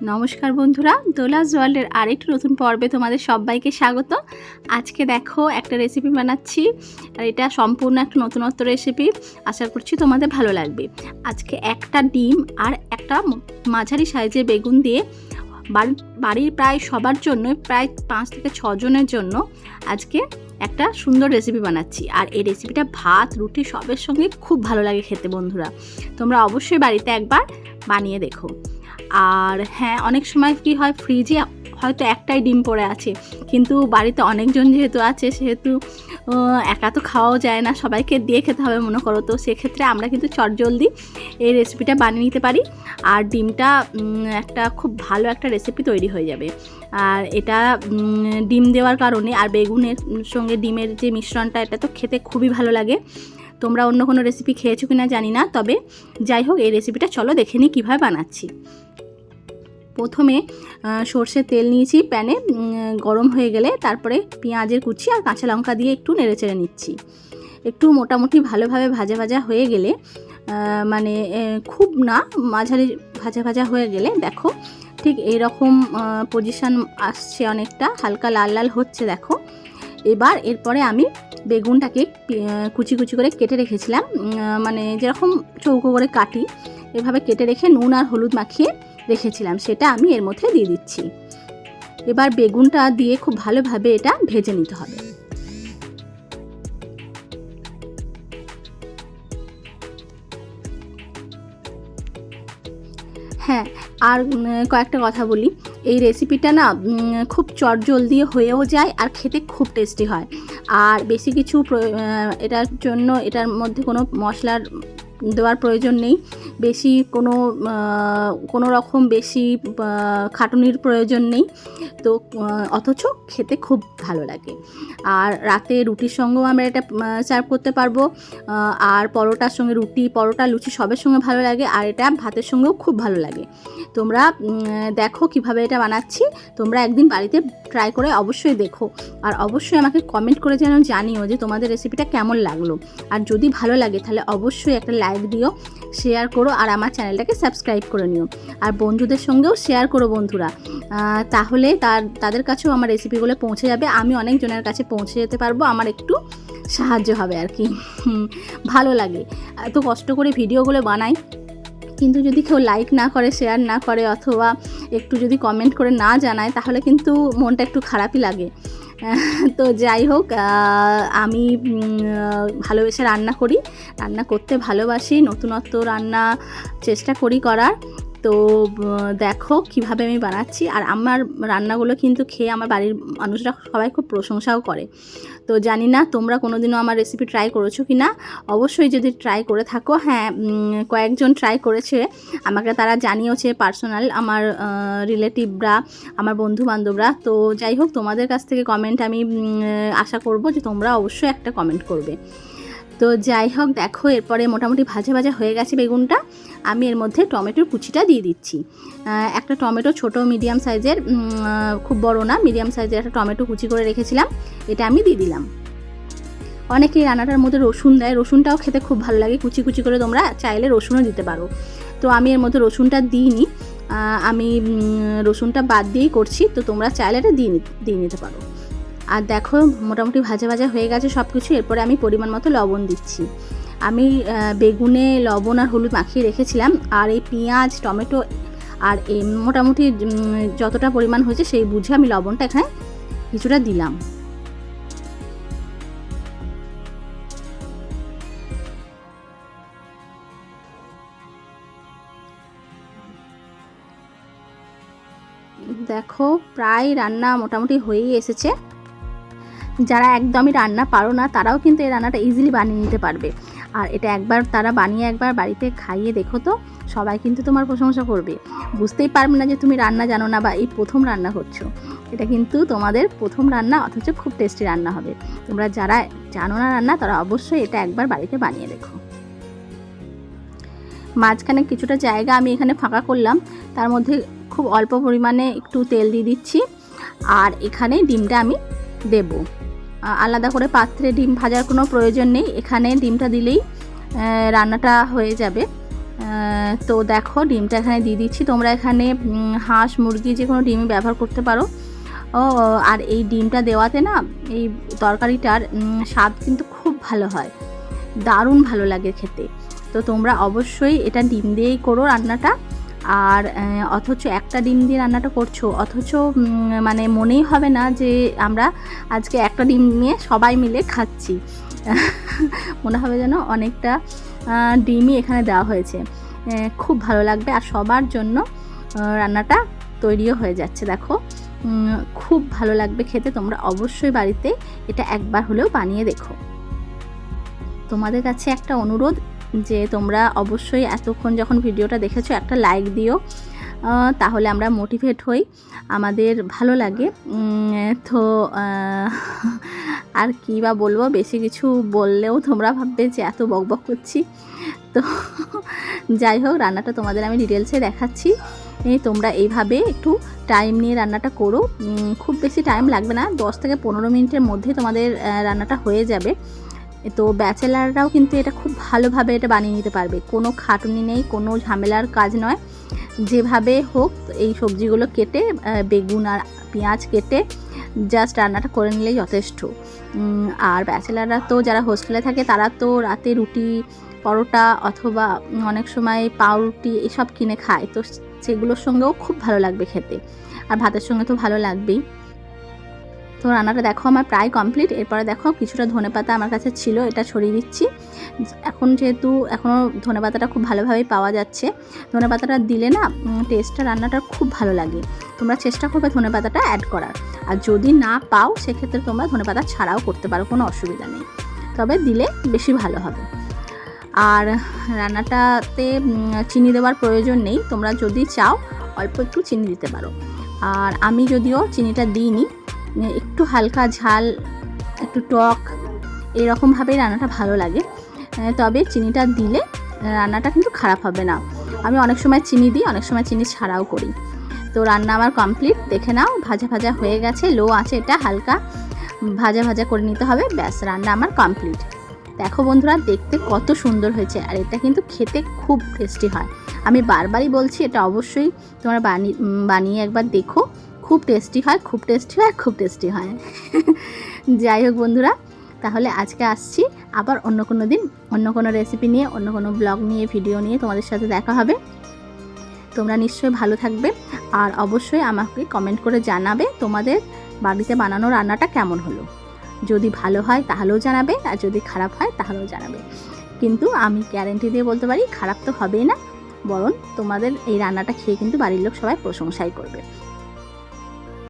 নমস্কার বন্ধুরা দোলাস ওয়ার্ল্ডের আরেকটি নতুন পর্বে তোমাদের সবাইকে স্বাগত। আজকে দেখো একটা রেসিপি বানাচ্ছি, আর এটা সম্পূর্ণ একটা নতুনত্ব রেসিপি আশা করছি তোমাদের ভালো লাগবে। আজকে একটা ডিম আর একটা মাঝারি সাইজের বেগুন দিয়ে বাড়ির প্রায় সবার জন্য প্রায় পাঁচ থেকে ছজনের জন্য আজকে একটা সুন্দর রেসিপি বানাচ্ছি। আর এই রেসিপিটা ভাত, রুটি সবের সঙ্গে খুব ভালো লাগে খেতে বন্ধুরা। তোমরা অবশ্যই বাড়িতে একবার বানিয়ে দেখো। আর হ্যাঁ অনেক সময় কি হয় ফ্রিজে হয়তো একটাই ডিম পড়ে আছে, কিন্তু বাড়িতে অনেকজন যেহেতু আছে, সেহেতু একা তো খাওয়াও যায় না, সবাইকে দিয়ে খেতে হবে, মনে করো। তো সেক্ষেত্রে আমরা কিন্তু চটজলদি এই রেসিপিটা বানিয়ে নিতে পারি, আর ডিমটা একটা খুব ভালো একটা রেসিপি তৈরি হয়ে যাবে। আর এটা ডিম দেওয়ার কারণে, আর বেগুনের সঙ্গে ডিমের যে মিশ্রণটা, এটা তো খেতে খুবই ভালো লাগে। তোমরা অন্য কোনো রেসিপি খেয়েছো কিনা জানি না, তবে যাই হোক, এই রেসিপিটা চলো দেখে নিই কীভাবে বানাচ্ছি। প্রথমে সর্ষের তেল নিয়েছি প্যানে গরম হয়ে গেলে তারপরে পেঁয়াজের কুচি আর কাঁচা লঙ্কা দিয়ে একটু নেড়ে চেড়ে নিচ্ছি। একটু মোটামুটি ভালোভাবে ভাজা ভাজা হয়ে গেলে মানে খুব না, মাঝারি ভাজা ভাজা হয়ে গেলে দেখো, ঠিক এইরকম পজিশান আসছে অনেকটা, হালকা লাল লাল হচ্ছে দেখো। এবার এরপরে আমি বেগুনটাকে কুচি কুচি করে কেটে রেখেছিলাম মানে যেরকম চৌকো করে কাটি, এভাবে কেটে রেখে নুন আর হলুদ মাখিয়ে রেখেছিলাম সেটা আমি এর মধ্যে দিয়ে দিচ্ছি। এবার বেগুনটা দিয়ে খুব ভালোভাবে এটা ভেজে নিতে হবে। হ্যাঁ আর কয়েকটা কথা বলি। এই রেসিপিটা না খুব চটজলদি হয়েও যায় আর খেতে খুব টেস্টি হয়। আর বেশি কিছু এটার জন্য এটার মধ্যে কোনো মশলার দেওয়ার প্রয়োজন নেই। বেশি কোনো কোনো রকম বেশি খাটুনির প্রয়োজন নেই। তো অথচ খেতে খুব ভালো লাগে। আর রাতে রুটির সঙ্গেও আমরা এটা সার্ভ করতে পারব। আর পরোটার সঙ্গে রুটি, পরোটা, লুচি সবের সঙ্গে ভালো লাগে। আর এটা ভাতের সঙ্গেও খুব ভালো লাগে। তোমরা দেখো কীভাবে এটা বানাচ্ছি। তোমরা একদিন বাড়িতে ট্রাই করে অবশ্যই দেখো। আর অবশ্যই আমাকে কমেন্ট করে যেন জানিও যে তোমাদের রেসিপিটা কেমন লাগল। আর যদি ভালো লাগে তাহলে অবশ্যই একটা লাইক দিও শেয়ার করো, আর আমার চ্যানেলটাকে সাবস্ক্রাইব করে নিও। আর বন্ধুদের সঙ্গেও শেয়ার করো বন্ধুরা। তাহলে তার, তাদের কাছেও আমার রেসিপিগুলো পৌঁছে যাবে। আমি অনেকজনের কাছে পৌঁছে যেতে পারব, আমার একটু সাহায্য হবে আর কি। ভালো লাগে। এত কষ্ট করে ভিডিওগুলো বানাই, কিন্তু যদি কেউ লাইক না করে শেয়ার না করে, অথবা একটু যদি কমেন্ট করে না জানায়, তাহলে কিন্তু মনটা একটু খারাপই লাগে। তো যাই হোক আমি ভালোবেসে রান্না করি। রান্না করতে ভালোবাসি, নতুনত্ব রান্না চেষ্টা করি করার। তো দেখো কীভাবে আমি বানাচ্ছি। আর আমার রান্নাগুলো কিন্তু খেয়ে আমার বাড়ির মানুষরা সবাই খুব প্রশংসাও করে। তো জানি না তোমরা কোনোদিনও আমার রেসিপি ট্রাই করেছ কি না? অবশ্যই যদি ট্রাই করে থাকো। হ্যাঁ কয়েকজন ট্রাই করেছে। আমাকে তারা জানিয়েছে পার্সোনাল আমার রিলেটিভরা আমার বন্ধু বান্ধবরা তো যাই হোক, তোমাদের কাছ থেকে কমেন্ট আমি আশা করব যে তোমরা অবশ্যই একটা কমেন্ট করবে। তো যাই হোক, দেখো, এরপরে মোটামুটি ভাজা ভাজা হয়ে গেছে বেগুনটা। আমি এর মধ্যে টমেটোর কুচিটা দিয়ে দিচ্ছি। একটা টমেটো ছোট, মিডিয়াম সাইজের খুব বড় না, মিডিয়াম সাইজের একটা টমেটো কুচি করে রেখেছিলাম। এটা আমি দিয়ে দিলাম। অনেকেই রান্নাটার মধ্যে রসুন দেয়। রসুনটাও খেতে খুব ভালো লাগে। কুচি কুচি করে তোমরা চাইলে রসুনও দিতে পারো। তো আমি এর মধ্যে রসুনটা দিইনি। আমি রসুনটা বাদ দিয়েই করছি। তো তোমরা চাইলে এটা দিয়ে দিয়ে নিতে পারো। আর দেখো, মোটামুটি ভাজা ভাজা হয়ে গেছে সব কিছু এরপরে আমি পরিমাণ মতো লবণ দিচ্ছি। আমি বেগুনে লবণ আর হলুদ মাখিয়ে রেখেছিলাম, আর এই পেঁয়াজ, টমেটো আর এই মোটামুটি যতটা পরিমাণ হয়েছে সেই বুঝে আমি লবণটা এখানে কিছুটা দিলাম। দেখো, প্রায় রান্না মোটামুটি হয়েই এসেছে। যারা একদমই রান্না পারো না, তারাও কিন্তু এই রান্নাটা ইজিলি বানিয়ে নিতে পারবে। আর এটা একবার তারা বানিয়ে একবার বাড়িতে খাইয়ে দেখো তো, সবাই কিন্তু তোমার প্রশংসা করবে। বুঝতেই পারবে না যে তুমি রান্না জানো না বা এই প্রথম রান্না করছ এটা কিন্তু তোমাদের প্রথম রান্না, অথচ খুব টেস্টি রান্না হবে। তোমরা যারা জানো না রান্না, তারা অবশ্যই এটা একবার বাড়িতে বানিয়ে দেখো। মাঝখানে কিছুটা জায়গা আমি এখানে ফাঁকা করলাম। তার মধ্যে খুব অল্প পরিমাণে একটু তেল দিয়ে দিচ্ছি। আর এখানে ডিমটা আমি দেব। আলাদা করে পাত্রে ডিম ভাজার কোনো প্রয়োজন নেই। এখানে ডিমটা দিলেই রান্নাটা হয়ে যাবে। তো দেখো, ডিমটা এখানে দিয়ে দিচ্ছি। তোমরা এখানে হাঁস, মুরগি যে কোনো ডিমই ব্যবহার করতে পারো। ও আর এই ডিমটা দেওয়াতে না, এই তরকারিটার স্বাদ কিন্তু খুব ভালো হয়। দারুণ ভালো লাগে খেতে। তো তোমরা অবশ্যই এটা ডিম দিয়েই করো রান্নাটা। আর অথচ একটা ডিম দিয়ে রান্নাটা করছ, অথচ মানে মনেই হবে না যে আমরা আজকে একটা ডিম নিয়ে সবাই মিলে খাচ্ছি। মনে হবে যেন অনেকটা ডিমই এখানে দেওয়া হয়েছে। খুব ভালো লাগবে আর সবার জন্য রান্নাটা তৈরিও হয়ে যাচ্ছে, দেখো। খুব ভালো লাগবে খেতে, তোমরা অবশ্যই বাড়িতে এটা একবার হলেও বানিয়ে দেখো। তোমাদের কাছে একটা অনুরোধ যে তোমরা অবশ্যই এতক্ষণ যখন ভিডিওটা দেখেছ, একটা লাইক দিও। তাহলে আমরা মোটিভেট হই। আমাদের ভালো লাগে। তো আর কী বা বলব? বেশি কিছু বললেও তোমরা ভাববে যে এত বকবক করছি। তো, যাই হোক, রান্নাটা তোমাদের আমি ডিটেলসে দেখাচ্ছি। তোমরা এইভাবে একটু টাইম নিয়ে রান্নাটা করো। খুব বেশি টাইম লাগবে না। দশ থেকে পনেরো মিনিটের মধ্যে তোমাদের রান্নাটা হয়ে যাবে। তো ব্যাচেলাররাও কিন্তু এটা খুব ভালোভাবে এটা বানিয়ে নিতে পারবে। কোনো খাটুনি নেই, কোনো ঝামেলার কাজ নয়। যেভাবে হোক, এই সবজিগুলো কেটে বেগুন আর পেঁয়াজ কেটে জাস্ট রান্নাটা করে নিলেই যথেষ্ট। আর ব্যাচেলাররা তো যারা হোস্টেলে থাকে, তারা তো রাতে রুটি, পরোটা অথবা অনেক সময় পাউরুটি এসব কিনে খায়। তো সেগুলোর সঙ্গেও খুব ভালো লাগবে খেতে। আর ভাতের সঙ্গে তো ভালো লাগবেই। তো রান্নাটা দেখো আমার প্রায় কমপ্লিট এরপরে দেখো কিছুটা ধনেপাতা আমার কাছে ছিল, এটা ছড়িয়ে দিচ্ছি। এখন যেহেতু এখনও ধনেপাতাটা খুব ভালোভাবেই পাওয়া যাচ্ছে। ধনেপাতাটা দিলে না টেস্টটা রান্নাটা খুব ভালো লাগে। তোমরা চেষ্টা করবে ধনেপাতাটা অ্যাড করার। আর যদি না পাও, সেক্ষেত্রে তোমরা ধনেপাতা ছাড়াও করতে পারো, কোনো অসুবিধা নেই। তবে দিলে বেশি ভালো হবে। আর রান্নাটাতে চিনি দেওয়ার প্রয়োজন নেই। তোমরা যদি চাও, অল্প একটু চিনি দিতে পারো। আর আমি যদিও চিনিটা দিইনি একটু হালকা ঝাল, একটু টক এরকমভাবেই রান্নাটা ভালো লাগে। তবে চিনিটা দিলে রান্নাটা কিন্তু খারাপ হবে না। আমি অনেক সময় চিনি দিই, অনেক সময় চিনি ছাড়াও করি। তো রান্না আমার কমপ্লিট দেখে নাও, ভাজা ভাজা হয়ে গেছে লো আছে এটা, হালকা, ভাজা ভাজা করে নিতে হবে, ব্যাস, রান্না আমার কমপ্লিট দেখো বন্ধুরা, দেখতে কত সুন্দর হয়েছে, আর এটা কিন্তু খেতে খুব টেস্টি হয়। আমি বারবারই বলছি, এটা অবশ্যই তোমরা বানিয়ে একবার দেখো। খুব টেস্টি হয়, খুব টেস্টি হয়, খুব টেস্টি হয়। যাই হোক বন্ধুরা, তাহলে আজকে আসছি। আবার অন্য কোনো দিন, অন্য কোনো রেসিপি নিয়ে, অন্য কোনো ব্লগ নিয়ে ভিডিও নিয়ে তোমাদের সাথে দেখা হবে। তোমরা নিশ্চয়ই ভালো থাকবে আর অবশ্যই আমাকে কমেন্ট করে জানাবে তোমাদের বাড়িতে বানানো রান্নাটা কেমন হলো। যদি ভালো হয় তাহলেও জানাবে, আর যদি খারাপ হয় তাহলেও জানাবে। কিন্তু আমি গ্যারেন্টি দিয়ে বলতে পারি, খারাপ তো হবেই না। বরং তোমাদের এই রান্নাটা খেয়ে কিন্তু বাড়ির লোক সবাই প্রশংসাই করবে।